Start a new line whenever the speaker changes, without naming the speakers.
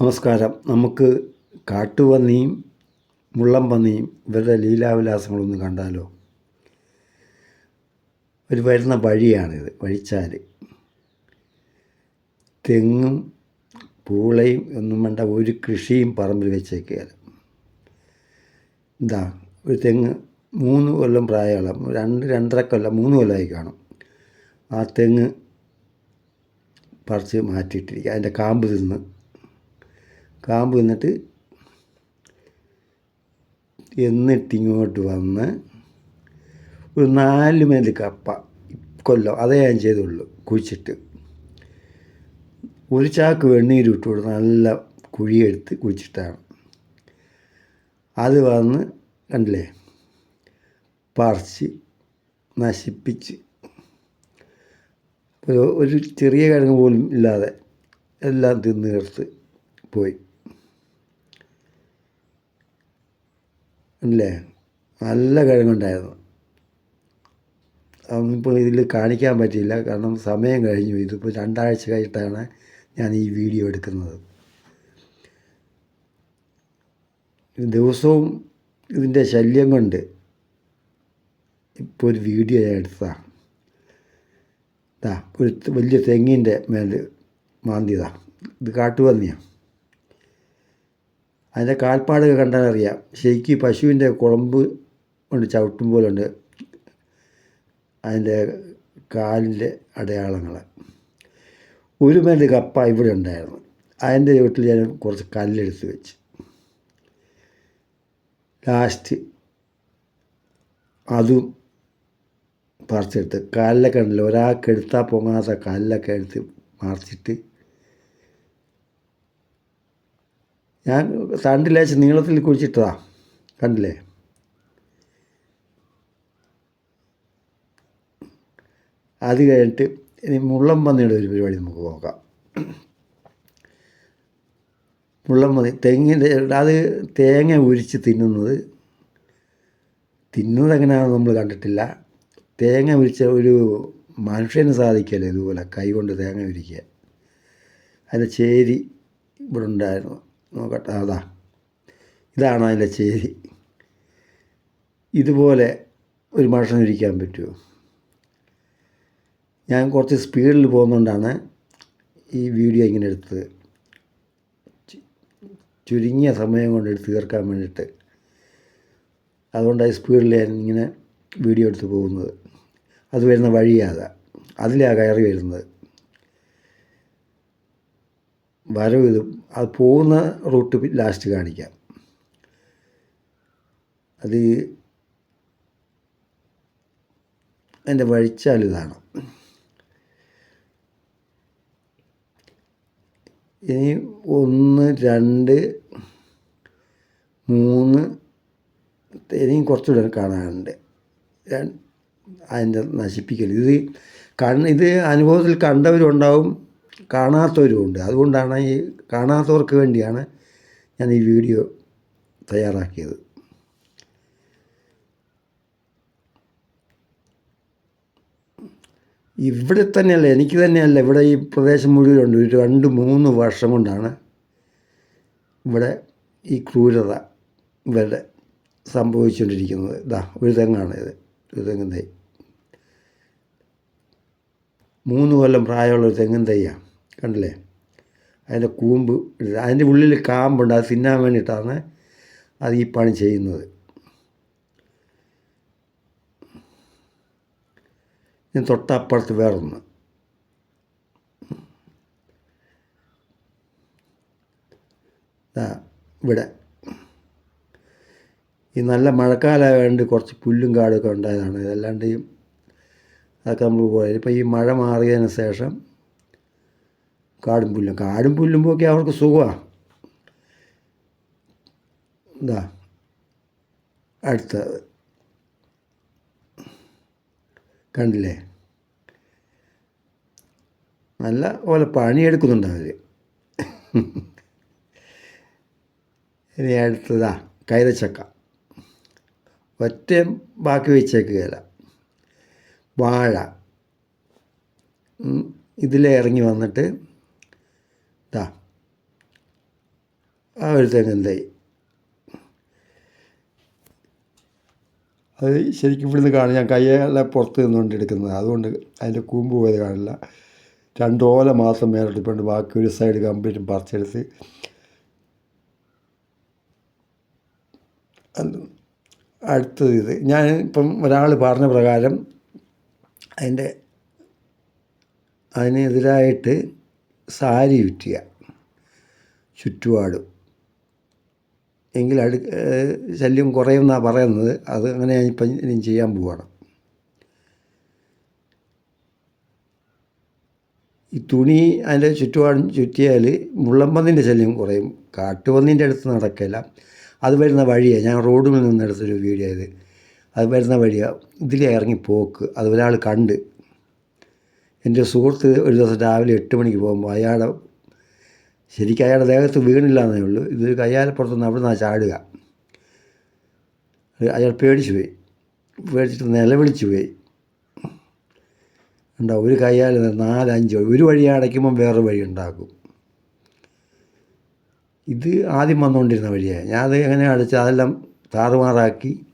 നമസ്കാരം. നമുക്ക് കാട്ടുപന്നിയും മുള്ളം പന്നിയും ഇവരുടെ ലീലാവിലാസങ്ങളൊന്ന് കണ്ടാലോ? ഒരു വരുന്ന വഴിയാണിത് വഴിച്ചാൽ തെങ്ങും പൂളയും ഒന്നും വേണ്ട ഒരു കൃഷിയും പറമ്പിൽ വെച്ചേക്കുകയില്ല എന്താ ഒരു തെങ്ങ് മൂന്ന് കൊല്ലം പ്രായമുള്ള രണ്ട് രണ്ടര കൊല്ലം മൂന്ന് കൊല്ലമായി കാണും. ആ തെങ്ങ് പറിച്ച് മാറ്റിയിട്ടിരിക്കുക. അതിന്റെ കാമ്പ് തിന്ന് കാമ്പ് നിന്നിട്ട് എന്നിട്ട് ഇങ്ങോട്ട് വന്ന് ഒരു നാല് മേൽ കപ്പ കൊല്ലം അതേ ഞാൻ ചെയ്തുള്ളൂ കുഴിച്ചിട്ട്. ഒരു ചാക്ക് വെണ്ണീര് ഇട്ട് കൊടുത്ത് നല്ല കുഴിയെടുത്ത് കുഴിച്ചിട്ടാണ്. അത് വന്ന് കണ്ടില്ലേ? പറിച്ച് നശിപ്പിച്ച്. ഒരു ചെറിയ കിഴങ്ങ് പോലും ഇല്ലാതെ എല്ലാം തിന്ന് തീർത്ത് പോയി. അല്ലേ നല്ല കിഴങ്ങുണ്ടായിരുന്നു. അതൊന്നിപ്പോൾ ഇതിൽ കാണിക്കാൻ പറ്റിയില്ല. കാരണം സമയം കഴിഞ്ഞു. ഇതിപ്പോൾ രണ്ടാഴ്ച കഴിഞ്ഞിട്ടാണ് ഞാൻ ഈ വീഡിയോ എടുക്കുന്നത്. ദിവസവും ഇതിന്റെ ശല്യം കൊണ്ട് ഇപ്പോൾ ഒരു വീഡിയോ ഞാൻ എടുത്തതാണ് ഒരു വലിയ തെങ്ങിന്റെ മേൽ മാന്തിയതാണ് ഇത് കാട്ടുപന്നിയാണ് അതിന്റെ കാൽപ്പാടുകൾ കണ്ടാൽ അറിയാം. ശരിക്കും പശുവിന്റെ കുളമ്പ് കൊണ്ട് ചവിട്ടും പോലുണ്ട് അതിന്റെ കാലിന്റെ അടയാളങ്ങൾ. ഒരു മേന്റെ കപ്പ ഇവിടെ ഉണ്ടായിരുന്നു. അതിന്റെ വീട്ടിൽ ഞാൻ കുറച്ച് കല്ലെടുത്ത് വെച്ച്. ലാസ്റ്റ് അതും പറിച്ചെടുത്ത്. കാലിലൊക്കെ ഉണ്ടല്ലോ. ഒരാൾക്ക് എടുത്താൽ പൊങ്ങാത്ത കല്ലൊക്കെ എടുത്ത് മറിച്ചിട്ട് ഞാൻ തണ്ടിലേച്ച് നീളത്തിൽ കുഴിച്ചിട്ടതാ കണ്ടില്ലേ അത് കഴിഞ്ഞിട്ട് ഇനി മുള്ളം പന്നിയുടെ ഒരു പരിപാടി നമുക്ക് നോക്കാം. മുള്ളം പന്നി തെങ്ങിന്റെ അത് തേങ്ങ ഉരിച്ച് തിന്നുന്നത് തിന്നുന്നത് എങ്ങനെയാണെന്ന് നമ്മൾ കണ്ടിട്ടില്ല. തേങ്ങ ഉരിച്ച ഒരു മനുഷ്യന് സാധിക്കല്ലേ ഇതുപോലെ കൈ കൊണ്ട് തേങ്ങ ഉരിക്കുക അതിന്റെ ചേരി ഇവിടെ ഉണ്ടായിരുന്നു. നോക്കട്ടെ അതാ. ഇതാണ് അതിന്റെ ചേരി. ഇതുപോലെ ഒരു മനുഷ്യന് ഇരിക്കാൻ പറ്റുമോ? ഞാൻ കുറച്ച് സ്പീഡിൽ പോകുന്നതുകൊണ്ടാണ് ഈ വീഡിയോ ഇങ്ങനെ എടുത്തത്. ചുരുങ്ങിയ സമയം കൊണ്ട് തീർക്കാൻ വേണ്ടിയിട്ട്. അതുകൊണ്ടാണ് സ്പീഡിൽ ഞാൻ ഇങ്ങനെ വീഡിയോ എടുത്ത് പോകുന്നത്. അത് വരുന്ന വഴിയാകാം അതിലാണ് കയറി വരുന്നത്. വരവ് അത് പോകുന്ന റൂട്ട് ലാസ്റ്റ് കാണിക്കാം. അത് അതിന്റെ വഴിച്ചാൽ ഇതാണ്. ഇനി ഒന്ന് രണ്ട് മൂന്ന് ഇനിയും കുറച്ചുകൂടെ കാണാനുണ്ട്. അതിന്റെ നശിപ്പിക്കൽ ഇത് കണ്ണ് ഇത് അനുഭവത്തിൽ കണ്ടവരുണ്ടാവും. കാണാത്തവരും ഉണ്ട് അതുകൊണ്ടാണ് ഈ കാണാത്തവർക്ക് വേണ്ടിയാണ് ഞാൻ ഈ വീഡിയോ തയ്യാറാക്കിയത്. ഇവിടെ തന്നെയല്ല എനിക്ക് തന്നെയല്ല ഇവിടെ ഈ പ്രദേശം മുഴുവനുണ്ട്. ഒരു രണ്ട് മൂന്ന് വർഷം കൊണ്ടാണ് ഇവിടെ ഈ ക്രൂരത ഇവരുടെ സംഭവിച്ചുകൊണ്ടിരിക്കുന്നത്. ഇതാ ഒരു തെങ്ങാണ് ഇത് ഒരു തെങ്ങും തൈ. മൂന്ന് കൊല്ലം പ്രായമുള്ള ഒരു തെങ്ങും തൈയാണ്. കണ്ടില്ലേ? അതിന്റെ കൂമ്പ് അതിന്റെ ഉള്ളിൽ കാമ്പുണ്ട് അത് തിന്നാൻ വേണ്ടിയിട്ടാണ് അത് ഈ പണി ചെയ്യുന്നത്. ഇനി തൊട്ടപ്പുറത്ത് വേറൊന്ന്. ഇവിടെ. ഈ നല്ല മഴക്കാലമായതുകൊണ്ട് കുറച്ച് പുല്ലും കാടൊക്കെ ഉണ്ടായതാണ്. ഇതല്ലാണ്ട് അതൊക്കെ നമ്മൾ പോയി. ഇപ്പോൾ ഈ മഴ മാറിയതിന് ശേഷം കാടും പുല്ലും. കാടും പുല്ലും പോക്കി അവർക്ക് സുഖമാണ് എന്താ അടുത്തത് കണ്ടില്ലേ? നല്ല പോലെ പണിയെടുക്കുന്നുണ്ട് അവർ ഇനി അടുത്തതാ കൈതച്ചക്ക. ഒറ്റയും ബാക്കി വെച്ചേക്കുകയില്ല. വാഴ. ഇതിലെ ഇറങ്ങി വന്നിട്ട് ഇതാ ആ ഒരു തെങ്ങ് എന്തായി? അത് ശരിക്കും ഇവിടുന്ന് കാണും ഞാൻ കയ്യാലെ പുറത്ത് നിന്നുകൊണ്ട് എടുക്കുന്നത്. അതുകൊണ്ട് അതിന്റെ കൂമ്പ് പോയത് കാണില്ല. രണ്ട് ഓല മാത്രം മേലോട്ട് ഇപ്പോണ്ട് ബാക്കി ഒരു സൈഡ് കംപ്ലീറ്റും പറിച്ചെടുത്ത് അടുത്തത് ഇത്. ഞാൻ ഇപ്പം ഒരാൾ പറഞ്ഞ പ്രകാരം അതിന്റെ അതിനെതിരായിട്ട് സാരി ചുറ്റുക ചുറ്റുപാടും. എങ്കിൽ അടു ശല്യം കുറയുമെന്നാണ് പറയുന്നത്. അത് അങ്ങനെ ഞാനിപ്പം ഇനി ചെയ്യാൻ പോവാണ്. ഈ തുണി അതിന്റെ ചുറ്റുപാടും ചുറ്റിയാൽ മുള്ളമ്പന്നിന്റെ ശല്യം കുറയും. കാട്ടുപന്നിന്റെ അടുത്ത് നടക്കില്ല. അത് വരുന്ന വഴിയാണ് ഞാൻ റോഡിൽ നിന്നെടുത്തൊരു വീഡിയോ ഇത് അത് വരുന്ന വഴിയാണ് ഇതിലേ ഇറങ്ങി പോക്ക്. അത് ഒരാൾ കണ്ട് എന്റെ സുഹൃത്ത് ഒരു ദിവസം രാവിലെ എട്ട് മണിക്ക് പോകുമ്പോൾ അയാളുടെ ശരിക്കും അയാളുടെ ദേഹത്ത് വീണില്ല എന്നേ ഉള്ളൂ. ഇത് കയ്യാലപ്പുറത്തുനിന്ന് അവിടെ നിന്നാണ് ചാടുക. അയാൾ പേടിച്ചു പോയി. പേടിച്ചിട്ട് നിലവിളിച്ചു പോയി. ഉണ്ടാവും ഒരു കയ്യാൽ നാലഞ്ച് ഒരു വഴി അടയ്ക്കുമ്പം വേറൊരു വഴി ഉണ്ടാക്കും. ഇത് ആദ്യം വന്നുകൊണ്ടിരുന്ന വഴിയാണ് ഞാൻ അത് എങ്ങനെ അടച്ച് അതെല്ലാം താറുമാറാക്കി